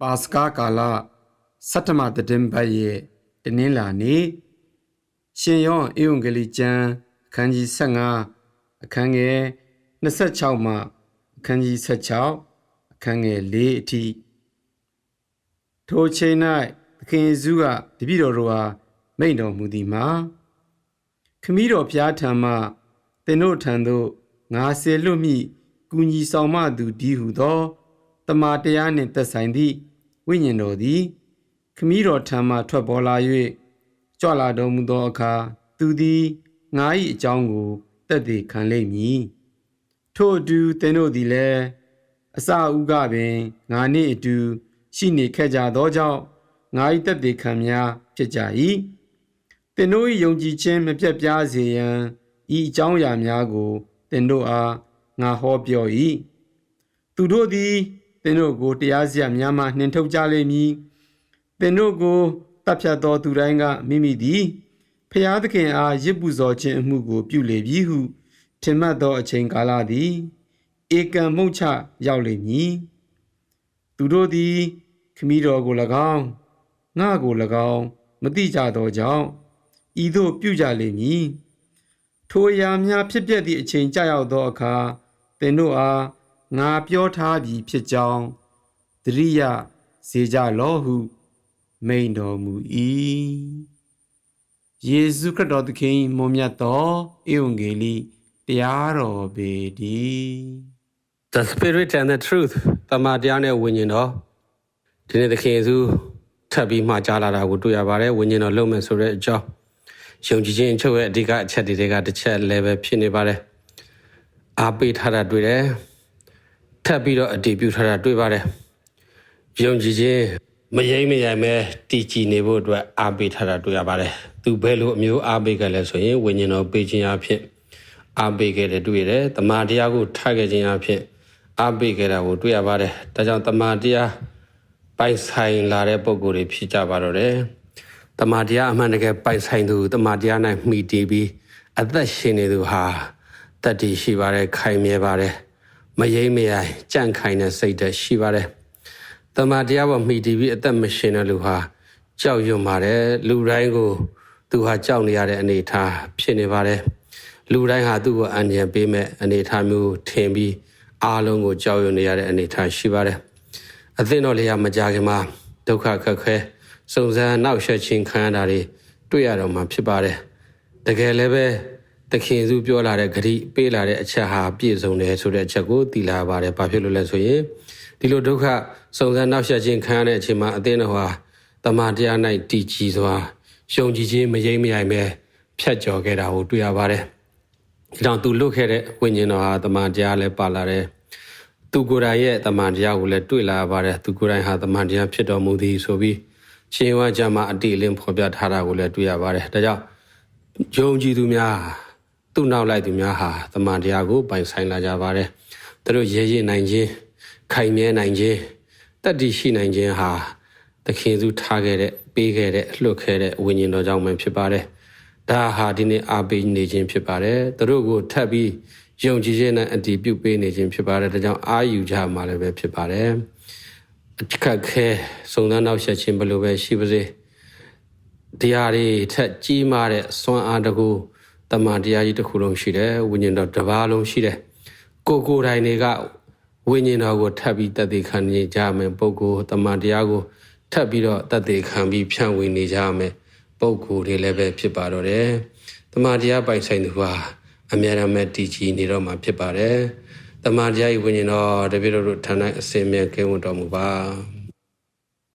ပါစကာကာလစတ္တမသတင်ပတ်ရဲ့တနင်္လာနေ့ရှင်ယောဟန်ဧဝံဂေလိကျမ်းအခန်းကြီး15အခန်းငယ်26မှအခန်းကြီး16အခန်းငယ်4အထိထိုချိန်၌သခင်ယေရှုကတပည့်တော်တို့အားမိန့်တော်မူသည်မှာခမည်းတော်ဖျားထံမှသင်တို့ထံသို့ငါဆေလွတ်မိကူညီဆောင်မသူဒီဟုသောတမန်တရားနှင့်သက်ဆိုင်သည့် ဝိညာဉ်တော်သည်ခမည်းတော်ထံမှထွက်ပေါ်လာ၍ကြွလာတော်မူသောအခါသူသည်ငါ၏အကြောင်းကိုတက်တည်ခံလိမ့်မည်ထို့အတူသင်တို့သည်လည်းအစအဦးကပင်ငါနှင့်အတူရှိနေခဲ့ကြသောကြောင့်ငါ၏တက်တည်ခံများဖြစ်ကြ၏သင်တို့၏ယုံကြည်ခြင်းမပြတ်ပြားစေရန်ဤအကြောင်းအရာများကိုသင်တို့အားငါဟောပြော၏သူတို့သည် သင်တို့ကိုတရားစရာများမှနှင်ထုတ်ကြလိမ့်မည်သင်တို့ကိုတပ်ဖြတ်သောသူတိုင်းကမိမိသည်ဖျားသခင်အားရစ်ပူဇော်ခြင်းအမှုကို ပြုလေပြီဟုထင်မှတ်သောအချိန်ကာလသည်ဧကံမုတ်ချရောက်လိမ့်မည်သူတို့သည်ခမည်းတော်ကို၎င်းငါကို၎င်းမတိကြသောကြောင့်ဤသို့ပြုကြလိမ့်မည်ထိုအရာများဖြစ်ပျက်သည့်အချိန်ကြာရောက်သောအခါသင်တို့အား ငါပြောထားပြီဖြစ်ကြောင်းသတိရစေကြလော့ဟု မိန်တော်မူ၏ယေရှုခရစ်တော်သခင်မွန်မြတ်သောဧဝံဂေလိတရားတော်ပေတည်း The Spirit and the Truth တမန်တရားနဲ့ဝိညာဉ်တော်ဒီနေ့သခင်ယေရှုထပ်ပြီးမှကြားလာတာကိုတွေ့ရပါတယ်ဝိညာဉ်တော်လုံးမယ်ဆိုတဲ့အကြောင်းယုံကြည်ခြင်းအချုပ်ရဲ့အဓိကအချက်တွေကတစ်ချက် level ဖြစ်နေပါတယ်အားပေးထားတာတွေ့တယ် ထပ်ပြီးတော့အတည်ပြုထားတာတွေ့ပါတယ်ယုံကြည်ခြင်းမယိမ့်မယိုင်ပဲတည်ကြည်နေဖို့အတွက်အားပေးထားတာတွေ့ရပါတယ်သူဘယ်လိုအမျိုးအားပေးခဲ့လဲဆိုရင်ဝိညာဉ်တော်ပေးခြင်းအဖြစ်အားပေးခဲ့တယ်တွေ့ရတယ်တမန်တရားကိုထားခဲ့ခြင်းအဖြစ်အားပေးခဲ့တာကိုတွေ့ရပါတယ်ဒါကြောင့်တမန်တရားပိုင်ဆိုင်လာတဲ့ပုံကိုယ်တွေဖြစ်ကြပါတော့တယ်တမန်တရားအမှန်တကယ်ပိုင်ဆိုင်သူတမန်တရား၌မှီတည်ပြီးအသက်ရှင်နေသူဟာတတ္တိရှိပါတယ်ခိုင်မြဲပါတယ် မယိမ့်မယိုင်ကြန့်ခိုင်တဲ့စိတ်ဓာတ်ရှိပါတယ်တမန်တရားပေါ်မှီတည်ပြီးအသက်မရှင်တဲ့လူဟာကြောက်ရွံ့ပါတယ်လူတိုင်းကိုသူဟာကြောက်နေရတဲ့အနေအထားဖြစ်နေပါတယ်လူတိုင်းဟာသူ့ကိုအန္တရာယ်ပေးမဲ့အနေအထားမျိုးထင်ပြီးအားလုံးကိုကြောက်ရွံ့နေရတဲ့အနေအထားရှိပါတယ်အသင်းတော်လေးကမကြခင်မှာဒုက္ခခက်ခဲစုံစမ်းနောက်ဆက်ခြင်းခံရတာတွေတွေ့ရတော့မှာဖြစ်ပါတယ်တကယ်လည်းပဲ တခင်စုပြောလာတဲ့ဂရိပေးလာတဲ့အချက်ဟာပြည့်စုံတယ်ဆိုတဲ့အချက်ကိုသိလာပါတယ်ဘာဖြစ်လို့လဲဆိုရင်ဒီလိုဒုက္ခစုံစမ်းနောက်ဆက်ခြင်းခံရတဲ့အချိန်မှာအသင်းတော်ဟာတမန်တရား၌တည်ကြည်စွာယုံကြည်ခြင်းမယိမ့်မယိုင်ပဲဖြတ်ကျော်ခဲ့တာကိုတွေ့ရပါတယ်။ဒါကြောင့်သူလွတ်ခဲ့တဲ့ဝိညာဉ်တော်ဟာတမန်တရားလည်းပါလာတယ်။သူကိုယ်တိုင်ရဲ့တမန်တရားကိုလည်းတွေ့လာပါတယ်။သူကိုယ်တိုင်ဟာတမန်တရားဖြစ်တော်မူသည်ဆိုပြီးရှင်ဝါကြမှာအတိအလင်းဖော်ပြထားတာကိုလည်းတွေ့ရပါတယ်။ဒါကြောင့်ယုံကြည်သူများ သူ့နောက်လိုက်သူများဟာတမန်တရားကိုပိုင်ဆိုင်လာကြပါတယ်။သူတို့ရဲရဲနိုင်ခြင်းခိုင်မြဲနိုင်ခြင်းတတ္တိရှိနိုင်ခြင်းဟာသခင်စုထားခဲ့တဲ့ပေးခဲ့တဲ့လှုပ်ခဲ့တဲ့ဝိညာဉ်တော်ကြောင့်ပဲဖြစ်ပါတယ်။ဒါဟာဒီနေ့အားပေးနေခြင်းဖြစ်ပါတယ်။သူတို့ကိုထပ်ပြီးယုံကြည်ခြင်းနဲ့အတည်ပြုပေးနေခြင်းဖြစ်ပါတယ်။ဒါကြောင့်အာယူကြမှာလည်းပဲဖြစ်ပါတယ်။အခက်ခဲစုံစမ်းနောက်ဆက်ခြင်းဘယ်လိုပဲရှိပါစေ။တရားတွေထက်ကြီးမားတဲ့စွမ်းအားတကူ တမန်တရားကြီးတစ်ခုလုံးရှိတယ်။ဝိညာဉ်တော်တစ်ပါးလုံးရှိတယ်။ကိုကိုယ်တိုင်တွေကဝိညာဉ်တော်ကိုထပ်ပြီးတည်ခံနေကြမယ်ပုဂ္ဂိုလ်တမန်တရားကိုထပ်ပြီးတော့တတ်သေးခံပြီးဖြန့်ဝေနေကြမယ်ပုံကိုယ်တွေလည်းပဲဖြစ်ပါတော့တယ်။တမန်တရားပိုင်ဆိုင်သူဟာအများရမဲ့တည်ကြည်နေတော့မှာဖြစ်ပါတယ်။တမန်တရားဤဝိညာဉ်တော်တပည့်တော်တို့ဌာနအစင်မြဲကဲဝတ်တော်မူပါ။